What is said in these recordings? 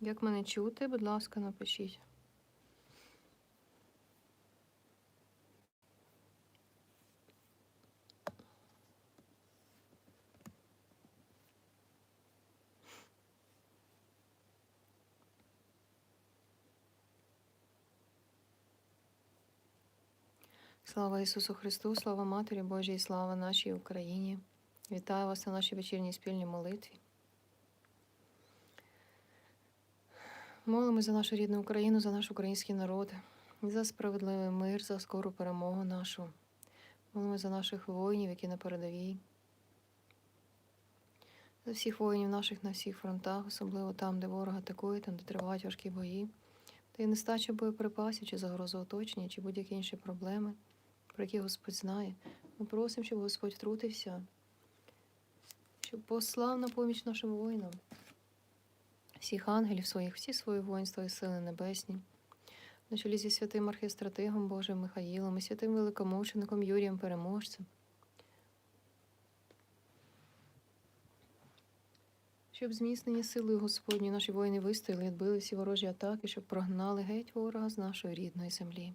Як мене чути, будь ласка, напишіть. Слава Ісусу Христу, слава Матері Божій, слава нашій Україні. Вітаю вас на нашій вечірній спільній молитві. Молимо за нашу рідну Україну, за наш український народ, за справедливий мир, за скору перемогу нашу. Молимо за наших воїнів, які на передовій, за всіх воїнів наших на всіх фронтах, особливо там, де ворог атакує, там, де тривають важкі бої, та й нестача боєприпасів, чи загроза оточення, чи будь-які інші проблеми, про які Господь знає. Ми просимо, щоб Господь втрутився, щоб послав на поміч нашим воїнам всіх ангелів своїх, всі свої воїнства і сили небесні, на чолі зі святим архістратигом Божим Михаїлом і святим великомучеником Юрієм Переможцем. Щоб зміцнені силою Господні наші воїни вистояли відбили всі ворожі атаки, щоб прогнали геть ворога з нашої рідної землі.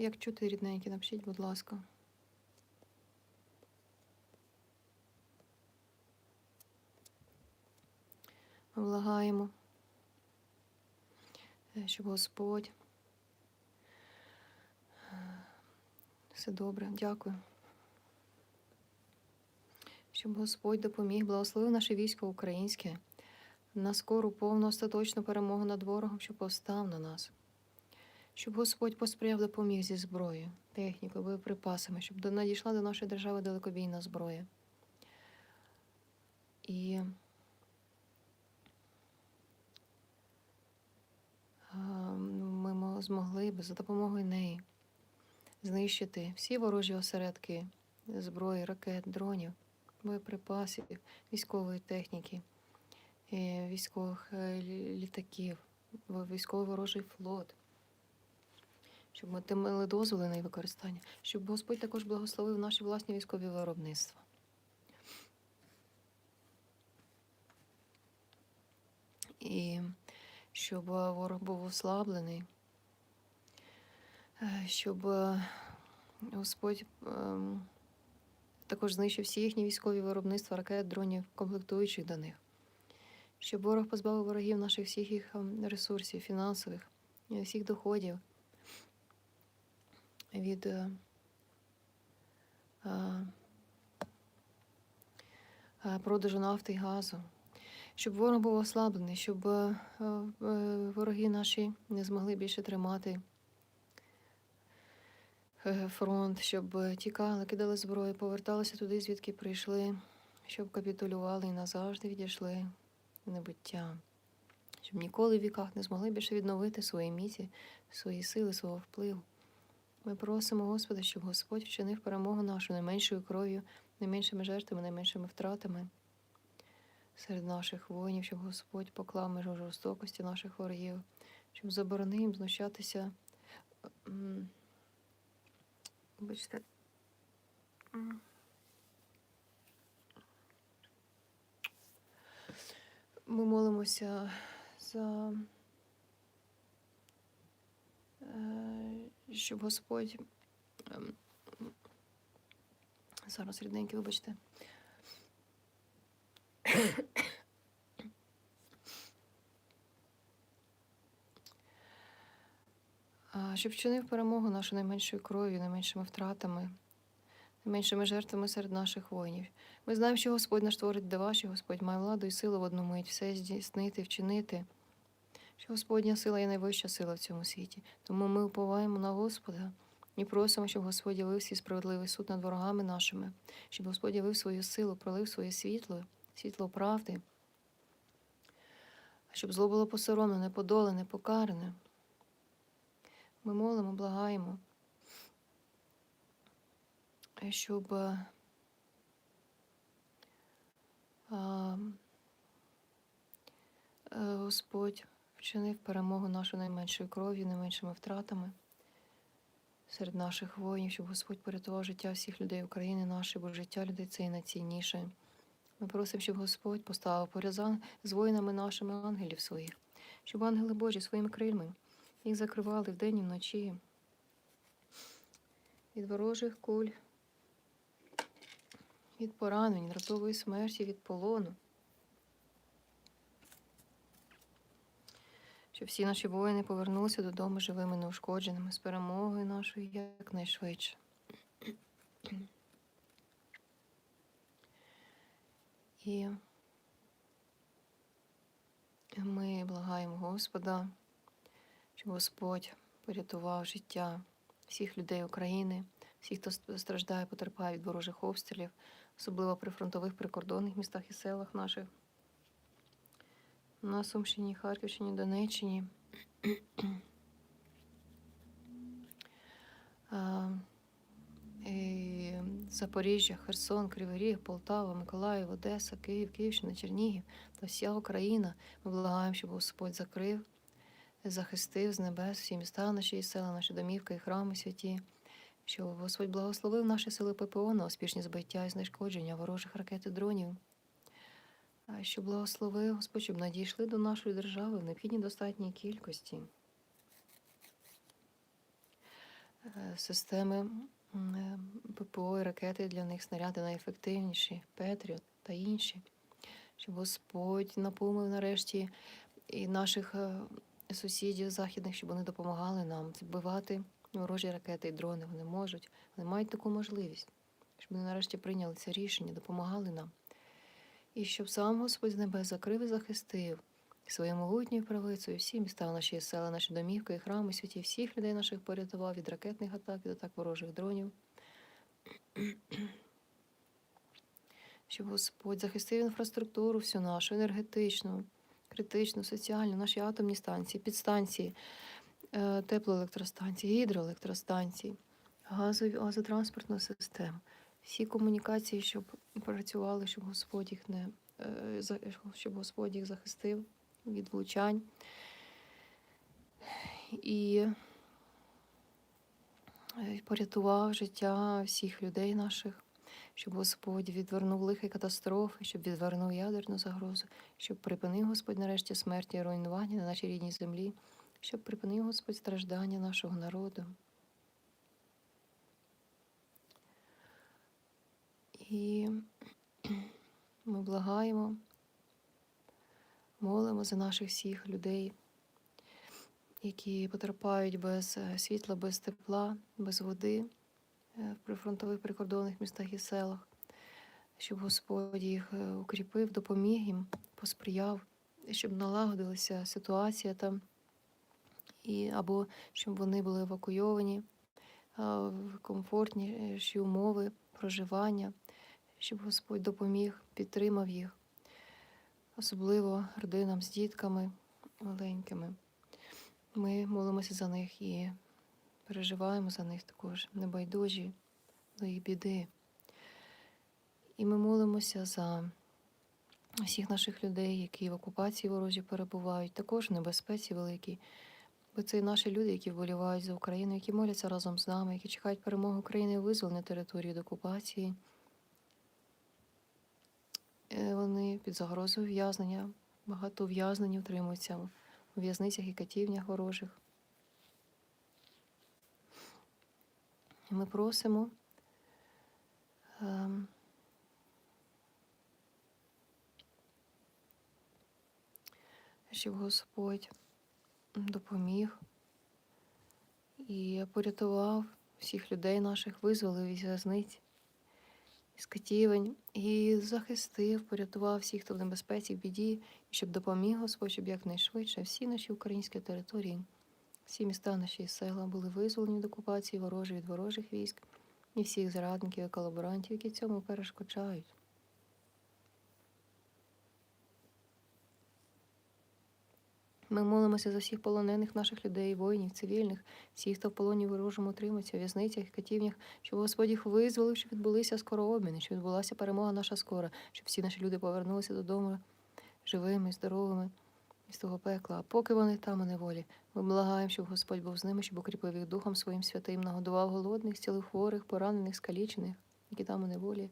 Як чути рідненькі, напишіть, будь ласка. Ми благаємо, е, щоб Господь. е, Все добре, дякую. Щоб Господь допоміг, благословив наше військо українське на скору повну остаточну перемогу над ворогом, що повстав на нас щоб Господь посприяв допоміг зі зброєю, технікою, боєприпасами, щоб надійшла до нашої держави далекобійна зброя. І ми змогли б за допомогою неї знищити всі ворожі осередки зброї, ракет, дронів, боєприпасів, військової техніки, е, військових е, літаків, во- військовий ворожий флот щоб ми мали дозволи на її використання, щоб Господь також благословив наші власні військові виробництва. І щоб ворог був ослаблений, е, щоб е, Господь ем, також знищив всі їхні військові виробництва, ракет, дронів, комплектуючих до них, щоб ворог позбавив ворогів наших всіх їх ем, ресурсів, фінансових, е, всіх доходів від е, е, е, продажу нафти і газу, щоб ворог був ослаблений, щоб вороги наші не змогли більше тримати фронт, щоб тікали, кидали зброю, поверталися туди, звідки прийшли, щоб капітулювали і назавжди відійшли небуття. Щоб ніколи в віках не змогли більше відновити свої міці, свої сили, свого впливу. Ми просимо Господа, щоб Господь вчинив перемогу нашу найменшою кров'ю, найменшими жертвами, найменшими втратами серед наших воїнів, щоб Господь поклав межу жорстокості наших ворогів, щоб заборонив їм знущатися. Вибачте. Ми молимося за щоб Господь. ем, Зараз рідненькі, вибачте. Щоб вчинив перемогу нашу найменшою кров'ю, найменшими втратами, найменшими жертвами серед наших воїнів. Ми знаємо, що Господь наш творить дива, що Господь має владу і силу в одну мить все здійснити, вчинити що Господня сила є найвища сила в цьому світі. Тому ми уповаємо на Господа і просимо, щоб Господь явив свій справедливий суд над ворогами нашими, щоб Господь явив свою силу, пролив своє світло, світло правди, щоб зло було посоромлене, подолене, покаране. Ми молимо, благаємо, щоб е, е, Господь вчинив перемогу нашу найменшою кров'ю, найменшими втратами серед наших воїнів, щоб Господь порятував життя всіх людей України нашої, бо життя людей це і найцінніше. Ми просимо, щоб Господь поставив поряд з воїнами нашими ангелів своїх, щоб ангели Божі своїми крильми їх закривали вдень і вночі від ворожих куль, від поранень, від раптової смерті, від полону. Щоб всі наші воїни повернулися додому живими, неушкодженими, з перемогою нашою якнайшвидше. І ми благаємо Господа, щоб Господь порятував життя всіх людей України, всіх, хто страждає, потерпає від ворожих обстрілів, особливо при фронтових прикордонних містах і селах наших. На Сумщині, Харківщині, Донеччині. Запоріжжя, Херсон, Кривий Ріг, Полтава, Миколаїв, Одеса, Київ, Київщина, Чернігів та вся Україна. Ми благаємо, щоб Господь закрив, захистив з небес всі міста наші села, наші домівки і храми святі, щоб Господь благословив наші сили ППО на успішні збиття і знешкодження ворожих ракет і дронів. А Щоб благословив Господь, щоб надійшли до нашої держави в необхідній достатній кількості Е, системи е, ППО і ракети для них снаряди найефективніші, Петріот та інші. Щоб Господь наповнив нарешті і наших е, сусідів західних, щоб вони допомагали нам збивати ворожі ракети і дрони. Вони можуть, вони мають таку можливість, щоб вони нарешті прийняли це рішення, допомагали нам. І щоб сам Господь з небес закрив і захистив своєю могутньою правицею всі міста наші села, наші домівки і храми святі, всіх людей наших порятував від ракетних атак, від атак ворожих дронів. Щоб Господь захистив інфраструктуру всю нашу, енергетичну, критичну, соціальну, наші атомні станції, підстанції, е, теплоелектростанції, гідроелектростанції, газові, газотранспортну систему. Всі комунікації, щоб працювали, щоб Господь їх не е, щоб Господь їх захистив від влучань. І е, порятував життя всіх людей наших, щоб Господь відвернув лихі катастрофи, щоб відвернув ядерну загрозу, щоб припинив Господь нарешті смерті і руйнування на нашій рідній землі, щоб припинив Господь страждання нашого народу. І ми благаємо, молимо за наших всіх людей, які потерпають без е, світла, без тепла, без води е, в прифронтових прикордонних містах і селах, щоб Господь їх е, укріпив, допоміг їм, посприяв, щоб налагодилася ситуація там, і, або щоб вони були евакуйовані в комфортніші умови проживання, щоб Господь допоміг, підтримав їх, особливо родинам з дітками маленькими. Ми молимося за них і переживаємо за них також, небайдужі до їх біди. І ми молимося за всіх наших людей, які в окупації ворожі перебувають, також в небезпеці великій. Бо це і наші люди, які вболівають за Україну, які моляться разом з нами, які чекають перемоги України і визволення території від окупації. Е, Вони під загрозою ув'язнення, багато ув'язнень утримуються у в'язницях і катівнях ворожих. І ми просимо, ем, щоб Господь допоміг і порятував всіх людей наших, визволив із в'язниць, із катівень, і захистив, порятував всіх, хто в небезпеці, в біді, щоб допоміг Господь, щоб якнайшвидше всі наші українські території, всі міста наші села були визволені від окупації ворожі від ворожих військ і всіх зрадників і колаборантів, які цьому перешкоджають. Ми молимося за всіх полонених наших людей, воїнів, цивільних, всіх, хто в полоні ворожому тримається, в в'язницях катівнях, щоб Господь їх визволив, щоб відбулися скоро обміни, щоб відбулася перемога наша скора, щоб всі наші люди повернулися додому живими, здоровими, з того пекла. А поки вони там у неволі, ми благаємо, щоб Господь був з ними, щоб укріпив їх духом своїм святим, нагодував голодних, зцілив хворих, поранених, скалічених, які там у неволі,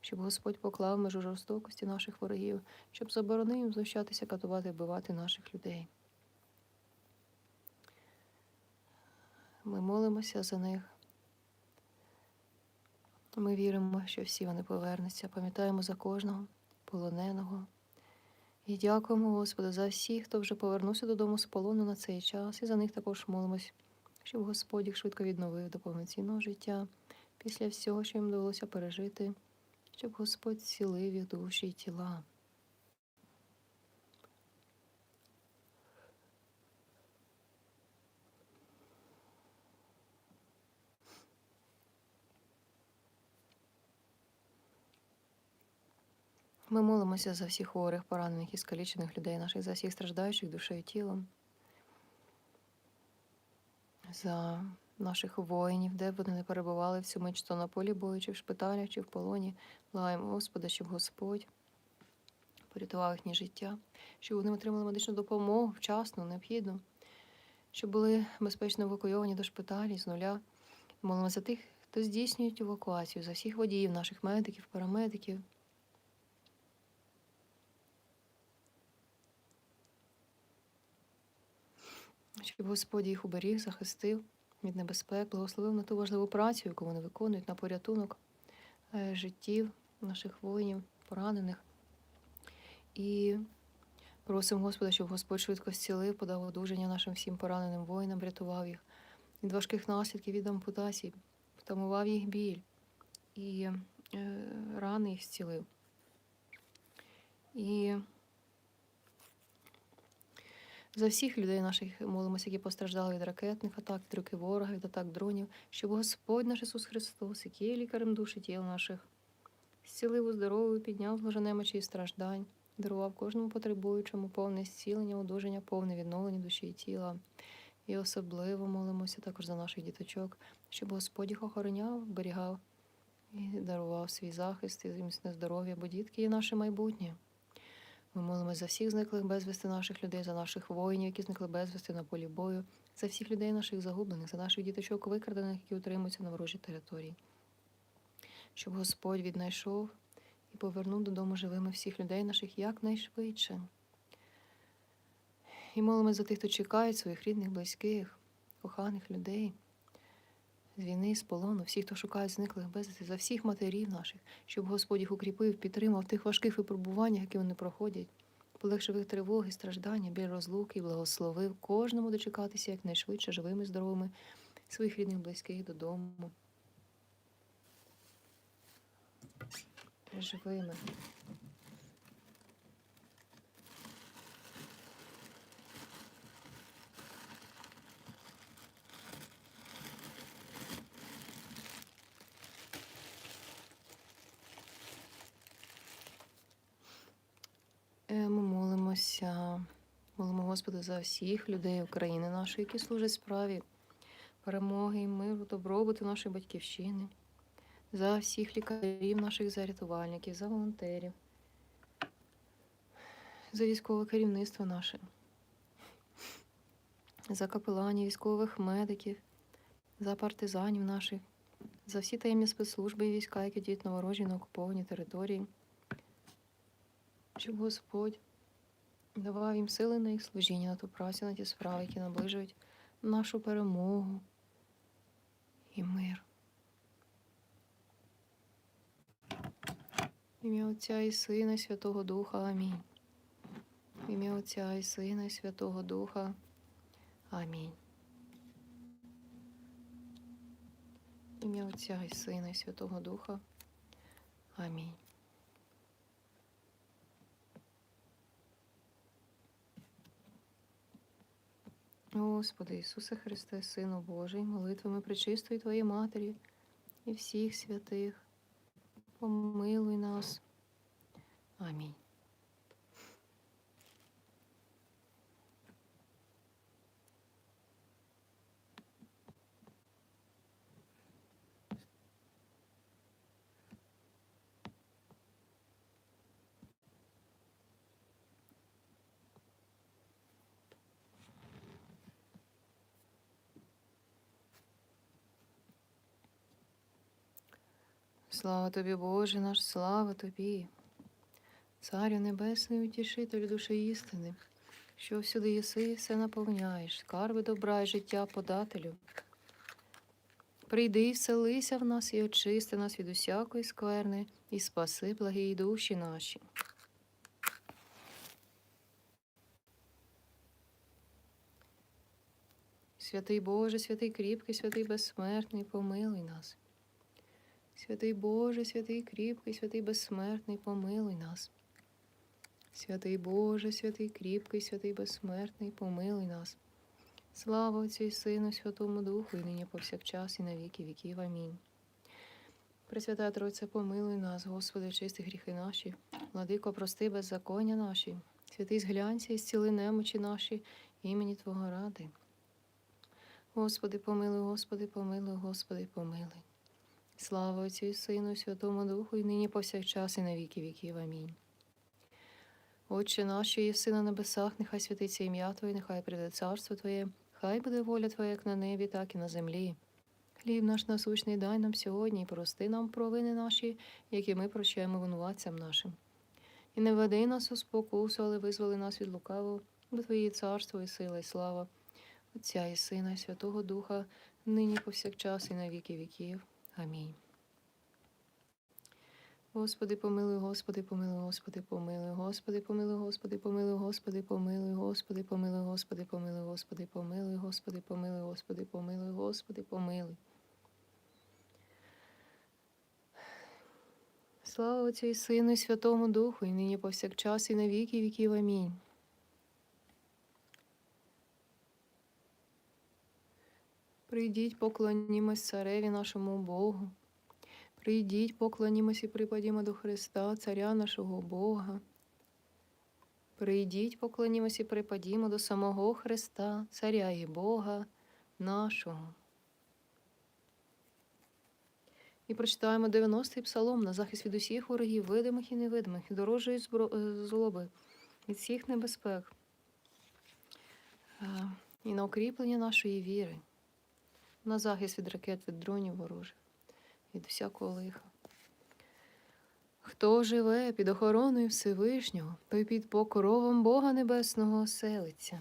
щоб Господь поклав межу жорстокості наших ворогів, щоб заборонив їм знущатися, катувати, вбивати наших людей. Ми молимося за них. Ми віримо, що всі вони повернуться, пам'ятаємо за кожного полоненого. І дякуємо Господу за всіх, хто вже повернувся додому з полону на цей час, і за них також молимось, щоб Господь їх швидко відновив до повноцінного життя після всього, що їм довелося пережити, щоб Господь зцілив їх душі і тіла. Ми молимося за всіх хворих, поранених і скалічених людей наших, за всіх страждаючих душею і тілом, за наших воїнів, де б вони не перебували в цю мить, то на полі бою, чи в шпиталях, чи в полоні. Благаємо Господа, щоб Господь порятував їхнє життя, щоб вони отримали медичну допомогу вчасно, необхідну, щоб були безпечно евакуйовані до шпиталів з нуля. Молимо за тих, хто здійснюють евакуацію, за всіх водіїв, наших медиків, парамедиків. щоб Господь їх уберіг, захистив від небезпек, благословив на ту важливу працю, яку вони виконують на порятунок е, життів наших воїнів, поранених. І просимо Господа, щоб Господь швидко зцілив, подав одужання нашим всім пораненим воїнам, врятував їх від важких наслідків від ампутацій, втамував їх біль і е, рани їх зцілив. І за всіх людей наших молимося, які постраждали від ракетних атак, від руки ворога, від атак дронів, щоб Господь наш Ісус Христос, який є лікарем душі тіл наших, зцілив у здоров'ю, підняв з немочі і страждань, дарував кожному потребуючому повне зцілення, одужання, повне відновлення душі і тіла. І особливо молимося також за наших діточок, щоб Господь їх охороняв, берігав і дарував свій захист і міцне здоров'я, бо дітки є наше майбутнє. Ми молимося за всіх зниклих безвісти наших людей, за наших воїнів, які зникли безвісти на полі бою, за всіх людей наших загублених, за наших діточок викрадених, які утримуються на ворожій території. Щоб Господь віднайшов і повернув додому живими всіх людей наших якнайшвидше. І молимося за тих, хто чекає своїх рідних, близьких, коханих людей з війни, з полону, всіх, хто шукає зниклих безвісти, за всіх матерів наших, щоб Господь їх укріпив, підтримав в тих важких випробуваннях, які вони проходять, полегшив їх тривоги, страждання, біль розлуки, благословив кожному дочекатися якнайшвидше, живими, здоровими, своїх рідних, близьких додому. Живими. Е, Ми молимося, Господа за всіх людей України нашої, які служать справі перемоги, і миру, добробуту нашої батьківщини, за всіх лікарів, наших за рятувальників, за волонтерів, за військове керівництво наше, за капеланів, військових медиків, за партизанів наших, за всі таємні спецслужби і війська, які діють на ворожій на окупованій території. Щоб Господь давав їм сили на їх служіння, на ту працю, на ті справи, які наближують нашу перемогу і мир. Ім'я Отця і Сина, і Святого Духа. Амінь. Ім'я Отця і Сина, і Святого Духа. Амінь. Ім'я Отця і Сина, і Святого Духа. Амінь. Господи Ісусе Христе, Сину Божий, молитвами причистої Твоєї Матері і всіх святих, помилуй нас. Амінь. Слава тобі, Боже наш, слава тобі. Царю Небесний, утішителю душі істини, що всюди єси, все наповняєш, скарби добра і життя подателю. Прийди і вселися в нас і очисти нас від усякої скверни, і спаси благі душі наші. Святий Боже, святий кріпкий, святий безсмертний, помилуй нас. Святий Боже, святий кріпкий, святий безсмертний, помилуй нас. Святий Боже, святий кріпкий, святий безсмертний, помилуй нас. Слава Отцю і Сину, Святому Духу, і нині повсякчас, і на віки віків. Амінь. Пресвята Тройця, помилуй нас, Господи, чисти гріхи наші, владико, прости беззаконня наші, святий зглянься і зціли немочі наші, імені Твого ради. Господи, помилуй, Господи, помилуй, Господи, помилуй. Слава Отцю і Сину, і Святому Духу, і нині повсякчас, і на віки віків. Амінь. Отче наш, що єси на небесах, нехай святиться ім'я Твоє, нехай прийде царство Твоє, хай буде воля Твоя, як на небі, так і на землі. Хліб наш насущний дай нам сьогодні, і прости нам провини наші, які ми прощаємо винуватцям нашим. І не веди нас у спокусу, але визволи нас від лукавого, бо Твоє царство і сила, і слава, Отця і Сина, і Святого Духа, нині повсякчас і на віки віків. Амінь. Господи, помилуй, Господи, помилуй, Господи, помилуй, Господи, помилуй, Господи, помилуй, Господи, помилуй, Господи, помилуй, Господи, помилуй, Господи, помилуй, Господи, помилуй, Господи, помилуй, Господи, помилуй. Слава Отцю і Сину, і Святому Духу, і нині повсякчас, і на віки віків. Амінь. Прийдіть, поклонімось цареві нашому Богу. Прийдіть, поклонімось і припадімо до Христа, Царя нашого Бога. Прийдіть, поклонімось і припадімо до самого Христа, Царя і Бога нашого. І прочитаємо 90-й псалом на захист від усіх ворогів, видимих і невидимих, від дорожої е, злоби, від всіх небезпек е, і на укріплення нашої віри, на захист від ракет, від дронів ворожих від всякого лиха. Хто живе під охороною Всевишнього, той під покровом Бога Небесного оселиться.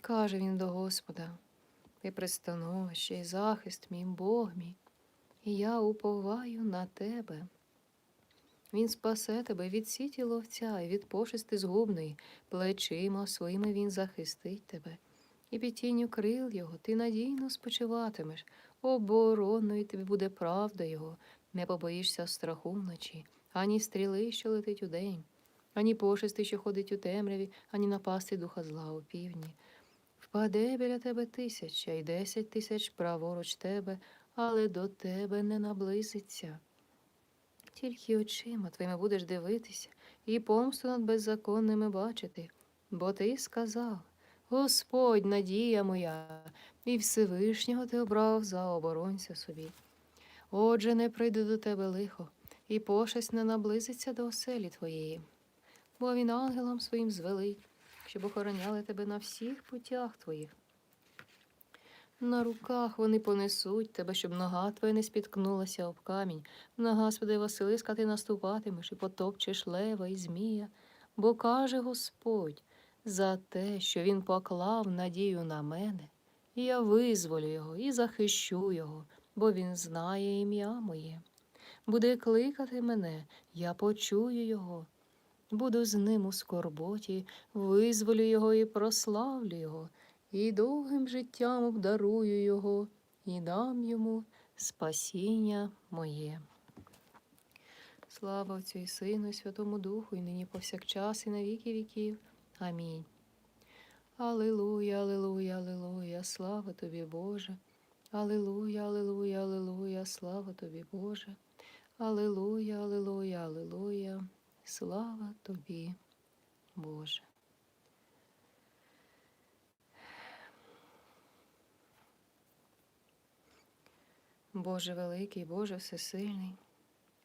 Каже він до Господа, ти пристановище і захист мій Бог мій, і я уповаю на тебе. Він спасе тебе від сіті ловця і від пошести згубної, плечима своїми він захистить тебе, і під тінню крил його ти надійно спочиватимеш, обороною тобі буде правда його, не побоїшся страху вночі, ані стріли, що летить удень, ані пошести, що ходить у темряві, ані напасти духа зла у півдні. Впаде біля тебе тисяча і десять тисяч праворуч тебе, але до тебе не наблизиться. Тільки очима твоїми будеш дивитися і помсту над беззаконними бачити, бо ти сказав Господь, надія моя, і Всевишнього ти обрав за оборонця собі. Отже, не прийде до тебе лихо, і пошесть не наблизиться до оселі твоєї, бо він ангелам своїм звелить, щоб охороняли тебе на всіх путях твоїх. На руках вони понесуть тебе, щоб нога твоя не спіткнулася об камінь. На Господи Василиска ти наступатимеш і потопчеш лева і змія, бо каже Господь за те, що він поклав надію на мене, я визволю його і захищу його, бо він знає ім'я моє. Буде кликати мене, я почую його. Буду з ним у скорботі, визволю його і прославлю його, і довгим життям обдарую його, і дам йому спасіння моє. Слава Отцю і Сину, і Святому Духу, і нині повсякчас, і на віки віків. Амінь. Аллилуйя, аллилуйя, аллилуйя, слава тобі, Боже. Аллилуйя, аллилуйя, аллилуйя, слава тобі, Боже. Аллилуйя, аллилуйя, аллилуйя, слава тобі, Боже. Боже великий, Боже всесильний.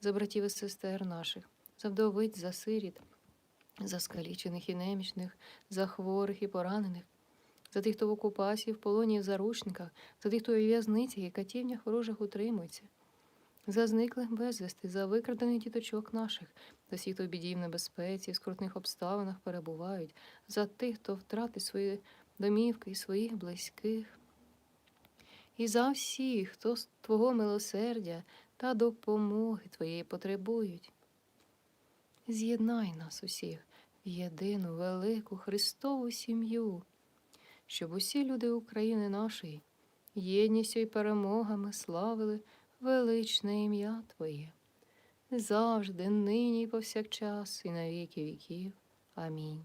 за братів і сестер наших, за вдовиць, за сиріт, за скалічених і немічних, за хворих і поранених, за тих, хто в окупації, в полоні і в заручниках, за тих, хто у в'язницях і катівнях ворожих утримується, за зниклих безвісти, за викрадених діточок наших, за всіх, хто в біді в небезпеці, в скрутних обставинах перебувають, за тих, хто втратив свої домівки і своїх близьких, і за всіх, хто з Твого милосердя та допомоги Твоєї потребують. З'єднай нас усіх в єдину велику Христову сім'ю, щоб усі люди України нашої єдністю і перемогами славили величне ім'я Твоє, завжди, нині і повсякчас, і на віки віків. Амінь.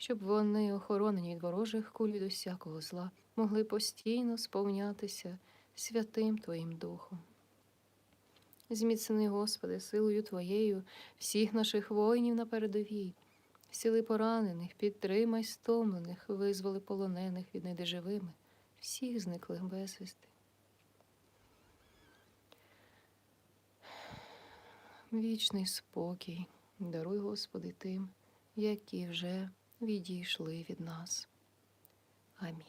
щоб вони, охоронені від ворожих куль від усякого зла, могли постійно сповнятися святим Твоїм Духом. Зміцни, Господи, силою Твоєю всіх наших воїнів на передовій, сіли поранених, підтримай стомлених, визволи полонених від недеживими, всіх зниклих безвісти. Вічний спокій, даруй, Господи, тим, які вже відійшли від нас. Амінь.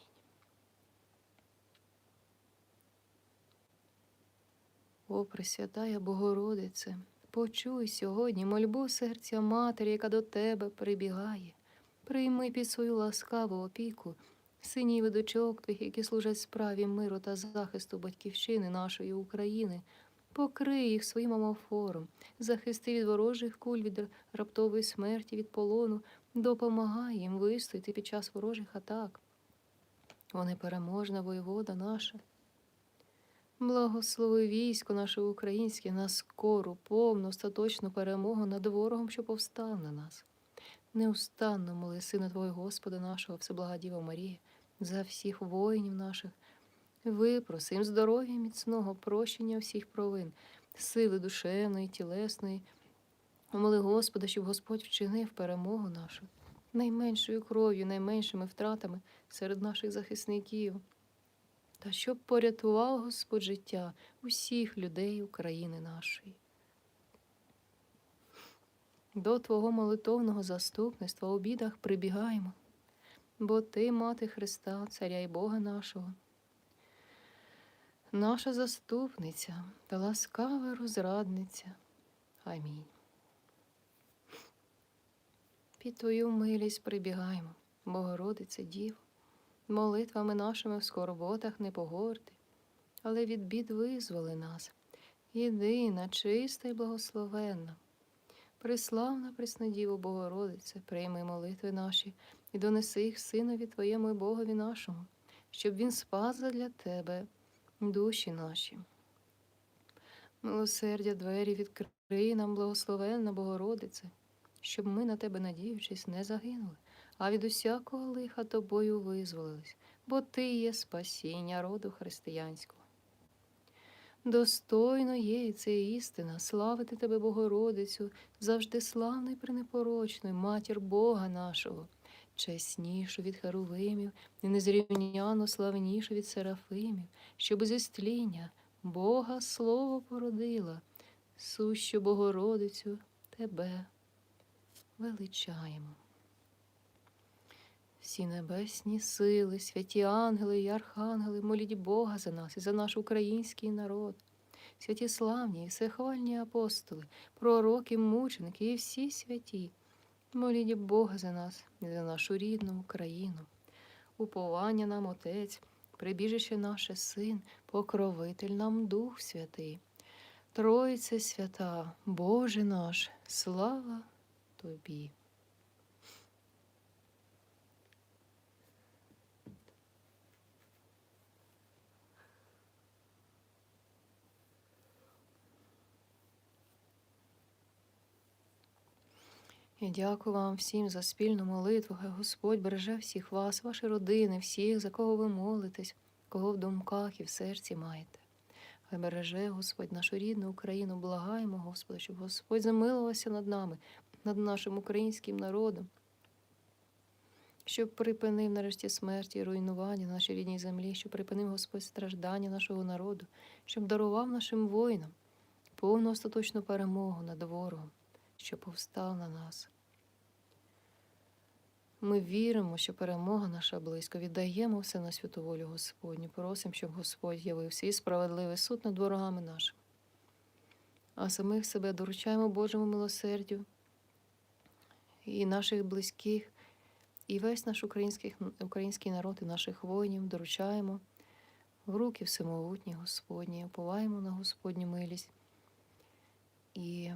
О, Пресвятая Богородице, почуй сьогодні мольбу серця матері, яка до тебе прибігає. Прийми під свою ласкаву опіку синів і дочок твоїх, які служать справі миру та захисту батьківщини нашої України. Покрий їх своїм амофором, захисти від ворожих куль, від раптової смерті, від полону, допомагай їм вистояти під час ворожих атак. Вони переможна воєвода наша. Благослови військо наше українське на скору, повну, остаточну перемогу над ворогом, що повстав на нас. Неустанно моли Сина Твого Господа нашого, Всеблагодіва Марія, за всіх воїнів наших. Випросим здоров'я міцного, прощення всіх провин, сили душевної, тілесної. Моли Господа, щоб Господь вчинив перемогу нашу найменшою кров'ю, найменшими втратами серед наших захисників, та щоб порятував Господь життя усіх людей України нашої. До Твого молитовного заступництва у бідах прибігаємо, бо Ти, Мати Христа, Царя і Бога нашого, наша заступниця та ласкава розрадниця. Амінь. Під Твою милість прибігаємо, Богородице Діво, молитвами нашими в скорботах не погорди, але від бід визволи нас, єдина, чиста й благословенна. Приславна Преснодіво Богородице, прийми молитви наші і донеси їх Синові Твоєму і Богові нашому, щоб Він спас для Тебе душі наші. Милосердя двері відкрий нам, благословенна Богородице, щоб ми на тебе, надіючись, не загинули, а від усякого лиха тобою визволились, бо Ти є спасіння роду християнського. Достойно є і це істина, славити тебе, Богородицю, завжди славною і пренепорочною, матір Бога нашого, чеснішу від Херувимів і незрівняно славнішу від Серафимів, щоб зі стління Бога Слово породила, сущу Богородицю тебе величаємо. Всі небесні сили, святі ангели і архангели, моліть Бога за нас і за наш український народ, святі славні і всехвальні апостоли, пророки, мученики і всі святі. Моліть Бога за нас і за нашу рідну Україну. Уповання нам, Отець, прибіжище наше син, покровитель нам Дух Святий. Тройце свята, Боже наш, слава Тобі. Я дякую вам всім за спільну молитву. Хай Господь береже всіх вас, ваші родини, всіх, за кого ви молитесь, кого в думках і в серці маєте. Хай береже Господь нашу рідну Україну, благаємо, Господа, щоб Господь замилувався над нами, над нашим українським народом, щоб припинив нарешті смерті і руйнування на нашій рідній землі, щоб припинив Господь страждання нашого народу, щоб дарував нашим воїнам повну остаточну перемогу над ворогом, що повстав на нас. Ми віримо, що перемога наша близько. Віддаємо все на святу волю Господню. Просимо, щоб Господь явив свій справедливий суд над ворогами нашими. А самих себе доручаємо Божому милосердю і наших близьких, і весь наш український, український народ, і наших воїнів доручаємо в руки всемогутні Господні, уповаємо на Господню милість. І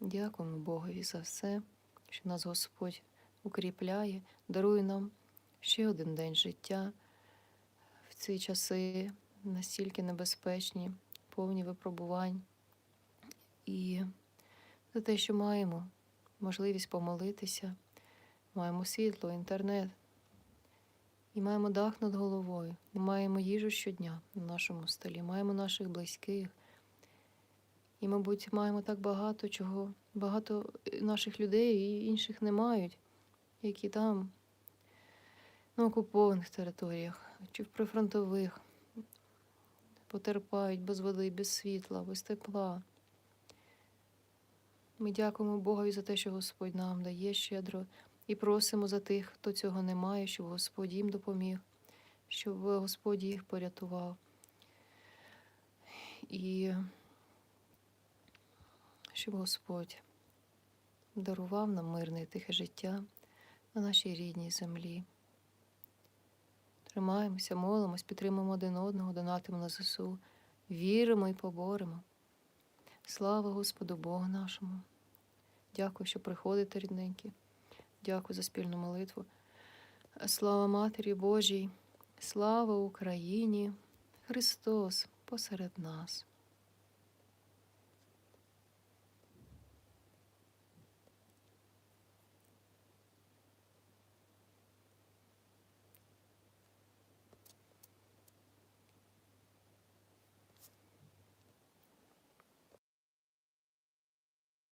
дякуємо Богові за все, що нас Господь укріпляє, дарує нам ще один день життя в ці часи настільки небезпечні, повні випробувань. І за те, що маємо можливість помолитися, маємо світло, інтернет, і маємо дах над головою, маємо їжу щодня на нашому столі, маємо наших близьких. І, мабуть, маємо так багато чого, багато наших людей і інших не мають які там на окупованих територіях чи в прифронтових потерпають без води, без світла, без тепла. Ми дякуємо Богові за те, що Господь нам дає щедро, і просимо за тих, хто цього не має, щоб Господь їм допоміг, щоб Господь їх порятував. І щоб Господь дарував нам мирне і тихе життя на нашій рідній землі. Тримаємося, молимось, підтримуємо один одного, донатимо на ЗСУ, віримо і поборемо. Слава Господу Богу нашому. Дякую, що приходите, рідненькі. Дякую за спільну молитву. Слава Матері Божій, слава Україні, Христос посеред нас.